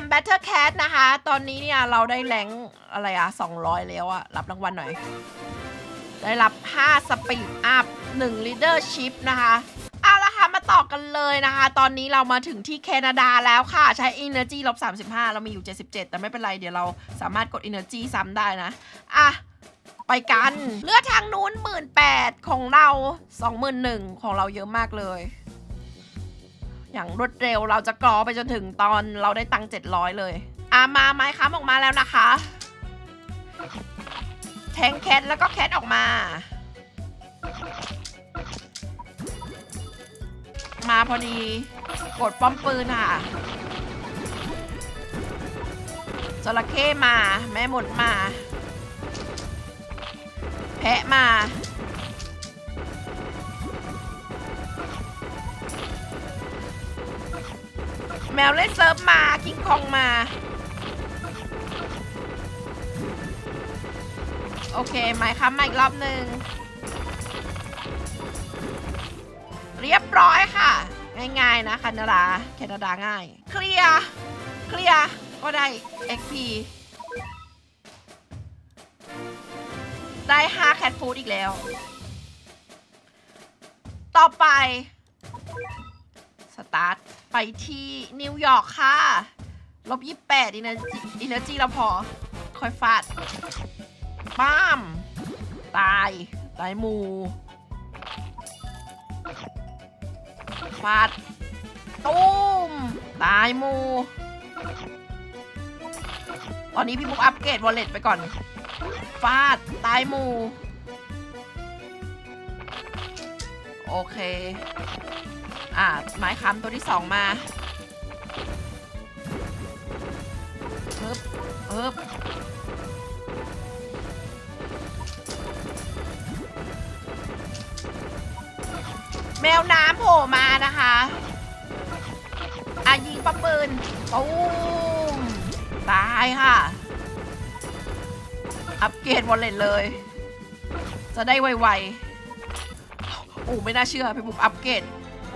ม Battle Cat นะคะ ตอนนี้เนี่ยเราได้แรงอะไรอะ200 แล้วอะรับรางวัลหน่อย ได้รับ 5 Speed Up 1 Leadership นะคะเอาละค่ะ มาต่อกันเลยนะคะ ตอนนี้เรามาถึงที่แคนาดาแล้วค่ะ ใช้ Energy ลบ35 เรามีอยู่ 77 แต่ไม่เป็นไร เดี๋ยวเราสามารถกด Energy ซ้ำได้นะ อะไปกันเลือดทางนู้น18,000ของเรา21,000ของเราเยอะมากเลย อย่างรวดเร็วเราจะกรอไปจนถึงตอนเราได้ตังค์700 เลยอะมาไม้ค้ำออกมาแล้วนะคะ แทงแคทแล้วก็แคทออกมา มาพอดี กดป้อมปืนค่ะจระเข้มา แม่หมดมา แพะมา แมวเล่นเซิร์ฟมากิงคองมา โอเคหมค้ำมาอีกรอบหนึ่งเรียบร้อยค่ะ ง่ายๆนะแคนาดาแคนาดาง่าย เคลียร์เคลียร์ก็ได้ XP ได้5แคทฟูดอีกแล้ว ต่อไป ตาร์ทไปที่นิวยอร์กค่ะ ลบยี่แปดอินเนอร์อินเนอร์จีเราพอค่อยฟาดป้าม ตายตายหมูฟาดตุ้ม ตายหมู ตอนนี้พี่บุ๊กอัปเกรดวอลเล็ตไปก่อน ฟาด ตายหมู โอเค อ่าไม้ค้ำตัวที่สองมาฮึบฮึบแมวน้ำโผล่มานะคะอะยิงปะปืนตูมตายค่ะ อัปเกรดวอลเล็ตเลย จะได้ไวๆโอ้ไม่น่าเชื่อพี่บุ๊กอัปเกรด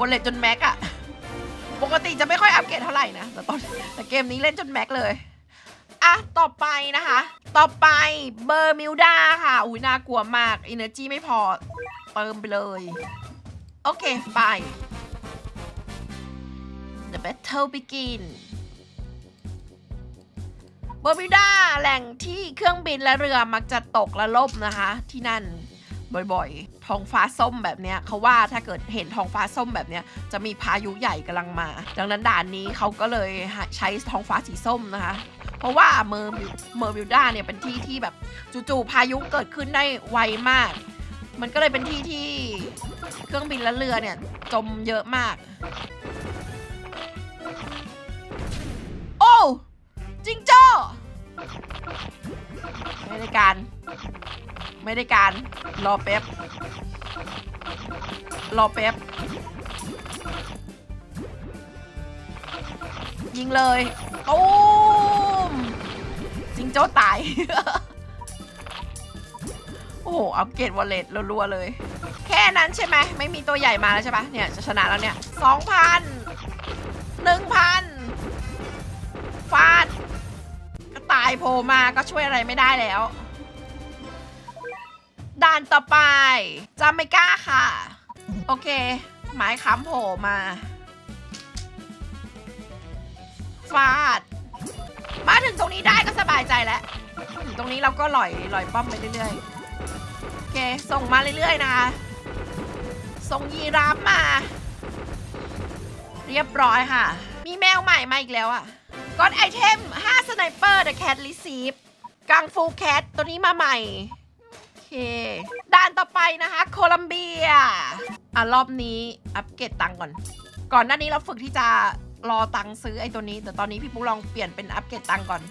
วอลเล็ตจนแม็กอะปกติจะไม่ค่อยอัปเกรดเท่าไหร่นะแต่ตอนแต่เกมนี้เล่นจนแม็กเลยอะต่อไปนะคะ ต่อไปเบอร์มิวดาค่ะ อุ้ยน่ากลัวมาก Energy ไม่พอเติมไปเลย โอเค ไป The battle begin เบอร์มิวดาแหล่งที่เครื่องบินและเรือมักจะตกและล่มนะคะ ที่นั่น บ่อยๆ ท้องฟ้าส้มแบบเนี้ยเขาว่าถ้าเกิดเห็นท้องฟ้าส้มแบบเนี้ยจะมีพายุใหญ่กำลังมา ดังนั้นด่านนี้เขาก็เลยใช้ท้องฟ้าสีส้มนะคะ เพราะว่าเมอร์เมอร์วิวด้าเนี่ยเป็นที่ที่แบบจู่ๆพายุเกิดขึ้นได้ไวมาก มันก็เลยเป็นที่ที่เครื่องบินและเรือเนี่ยจมเยอะมาก โอ้จิงโจ้ ไม่ได้การ ไม่ได้การ รอแป๊บ รอแป๊บ ยิงเลยตูมจิงโจ้ตาย โอ้โห อัปเกรดวอลเล็ตรัวๆเลย แค่นั้นใช่ไหม ไม่มีตัวใหญ่มาแล้วใช่ปะเนี่ย จะชนะแล้วเนี่ยสองพันหนึ่งพันฟาด โผล่มาก็ช่วยอะไรไม่ได้แล้ว ด่านต่อไปจาเมกาค่ะ โอเค หมายค้ำโผล่มาฟาด มาถึงตรงนี้ได้ก็สบายใจแล้วถึงตรงนี้เราก็ลอยลอยป้อมไปเรื่อยๆ โอเค ส่งมาเรื่อยๆนะคะ ส่งยีราฟมา เรียบร้อยค่ะ มีแมวใหม่มาอีกแล้วอะ ก็ไอเทม5สไนเปอร์ The Cat r e c e i v กังฟูแคทตัวนี้มาใหม่ โอเค ด่านต่อไปนะคะ โคลัมเบีย อะ รอบนี้อัปเกรดตังก่อน ก่อนหน้านี้เราฝึกที่จะรอตังซื้อไอ้ตัวนี้ แต่ตอนนี้พี่ปุ๊ลองเปลี่ยนเป็นอัปเกรดตังก่อน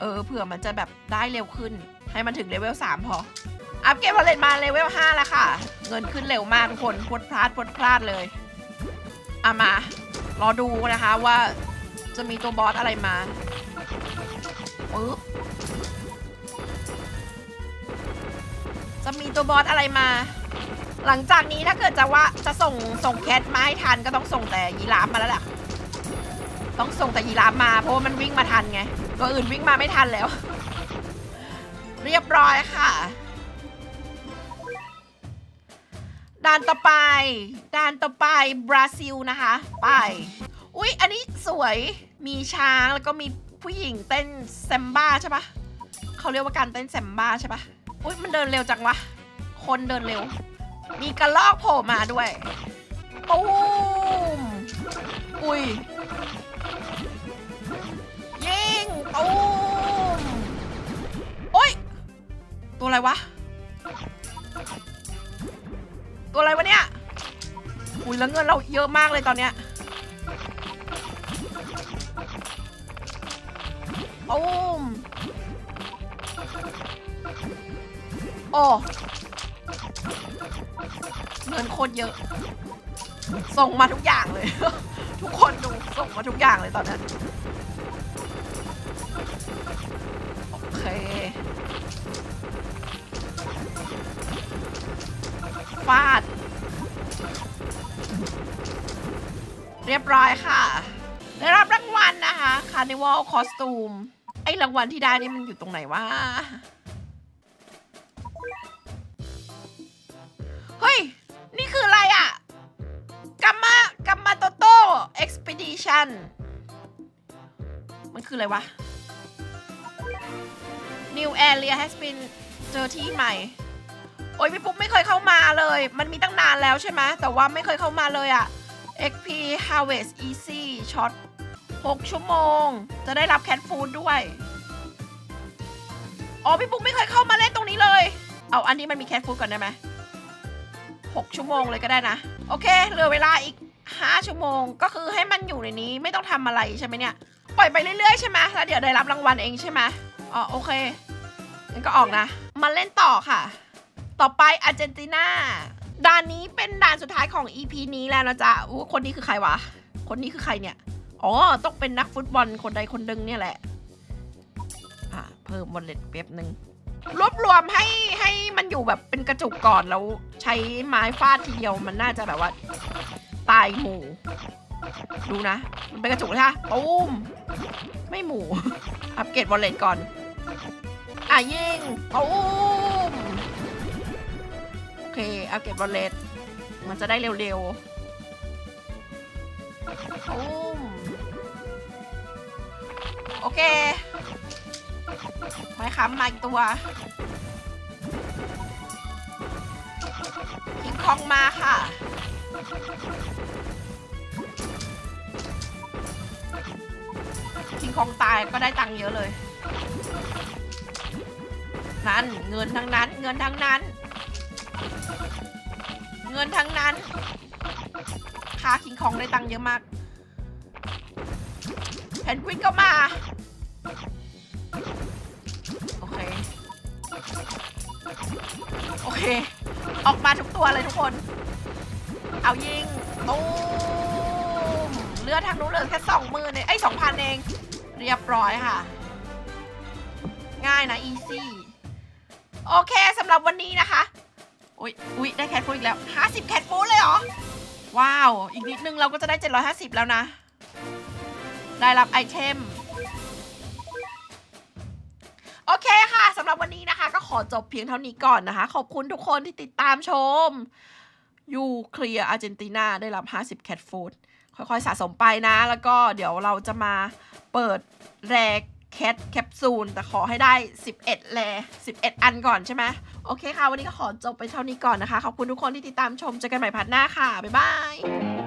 เออเผื่อมันจะแบบได้เร็วขึ้น ให้มันถึงเลเวล3พอ อัปเกรดพอเลตมาเลเวล5แล้วค่ะ เงินขึ้นเร็วมากทุกคนพวดพลาดพวดพลาดเลยอะมา รอดูนะคะว่า จะมีตัวบอสอะไรมาปึ๊บจะมีตัวบอสอะไรมา หลังจากนี้ถ้าเกิดจะว่าจะส่งส่งแคทมาให้ทันก็ต้องส่งแต่ยีราฟมาแล้วแหละต้องส่งแต่ยีราฟมาเพราะว่ามันวิ่งมาทันไงตัวอื่นวิ่งมาไม่ทันแล้ว เรียบร้อยค่ะด่านต่อไปด่านต่อไปบราซิลนะคะ ไป อุ๊ย อันนี้สวย มีช้างแล้วก็มีผู้หญิงเต้นแซมบ้าใช่ปะเขาเรียกว่าการเต้นแซมบ้าใช่ปะอุ๊ยมันเดินเร็วจังวะ คนเดินเร็ว มีกระลอกโผล่มาด้วยตูมอุ้ยยิงตูมโอ้ย ตัวอะไรวะ ตัวอะไรวะเนี่ยอุ้ยแล้วเงินเราเยอะมากเลยตอนเนี้ย ตูมโอ้เงินโคตรเยอะ ส่งมาทุกอย่างเลย ทุกคนดูส่งมาทุกอย่างเลยตอนนั้น โอเค ฟาด เรียบร้อยค่ะ ได้รับรางวัลนะคะ Carnival Costume อ้รางวัลที่ได้นี่มันอยู่ตรงไหนวะ เฮ้ย นี่คืออะไรอะ่ะ กัมมา กัมมาโตโต้ expedition มันคืออะไรวะ new area has been เจอที่ใหม่ โอ้ยพี่ปุ๊กไม่เคยเข้ามาเลย มันมีตั้งนานแล้วใช่ไหม แต่ว่าไม่เคยเข้ามาเลยอะ XP Harvest Easy Shot 6 ชั่วโมง จะได้รับ Cat Food ด้วย อ๋อ พี่ปุ๊กไม่เคยเข้ามาเล่นตรงนี้เลย เอาอันนี้มันมี Cat Food ก่อนได้ไหม6ชั่วโมงเลยก็ได้นะ โอเค เหลือเวลาอีก 5 ชั่วโมง ก็คือให้มันอยู่ในนี้ไม่ต้องทำอะไรใช่ไหมเนี่ย ปล่อยไปเรื่อยๆใช่ไหมแล้วเดี๋ยวได้รับรางวัลเองใช่ไหมอ๋อโอเคงั้นก็ออกนะ มาเล่นต่อค่ะ ต่อไปอาร์เจนตินาด่านนี้เป็นด่านสุดท้ายของ EP นี้แล้วนะจ๊ะอู้คนนี้คือใครวะ คนนี้คือใครเนี่ย อ๋อ ต้องเป็นนักฟุตบอลคนใดคนหนึ่งเนี่ยแหละ อะ เพิ่มวอลเล็ตเป๊บหนึ่งรวบรวมให้ให้มันอยู่แบบเป็นกระจุกก่อนแล้วใช้ไม้ฟาดทีเดียวมันน่าจะแบบว่า ตายหมู่ ดูนะ มันเป็นกระจุกเลยค่ะตูมไม่หมู่ อัปเกรดวอลเล็ตก่อน อะยิงตูมโอเค อัปเกรดวอลเล็ตมันจะได้เร็วๆตูม โอเค ไม้ค้ำมาอีกตัวคิงคองมาค่ะ คิงคองตายก็ได้ตังค์เยอะเลย นั่นเงินทั้งนั้น เงินทั้งนั้น เงินทั้งนั้นค่าคิงคองได้ตังค์เยอะมาก พนกวินก็มา โอเค โอเค ออกมาทุกตัวเลยทุกคน เอายิงตูมเลือดทางนู้นเหลือแค่สองมื่นเองไอ้สองพันเอง เรียบร้อยค่ะ ง่ายนะอีซี่โอเคสำหรับวันนี้นะคะ อุ๊ยอุ๊ยได้แคทฟูดอีกแล้ว 50 แคทฟูดเลยเหรอ ว้าว อีกนิดนึงเราก็จะได้ 750 แล้วนะ ได้รับไอเทม โอเคค่ะสำหรับวันนี้นะคะ ก็ขอจบเพียงเท่านี้ก่อนนะคะ ขอบคุณทุกคนที่ติดตามชม ยูเคลียร์อาร์เจนตินาได้รับ 50 แคทฟูดค่อยๆสะสมไปนะ แล้วก็เดี๋ยวเราจะมาเปิดแรกแคทแคปซูลแต่ขอให้ได้ 11 แล 11 อันก่อนใช่ไหมโอเคค่ะ วันนี้ก็ขอจบไปเท่านี้ก่อนนะคะ ขอบคุณทุกคนที่ติดตามชม เจอกันใหม่พัดหน้าค่ะ บ๊ายบาย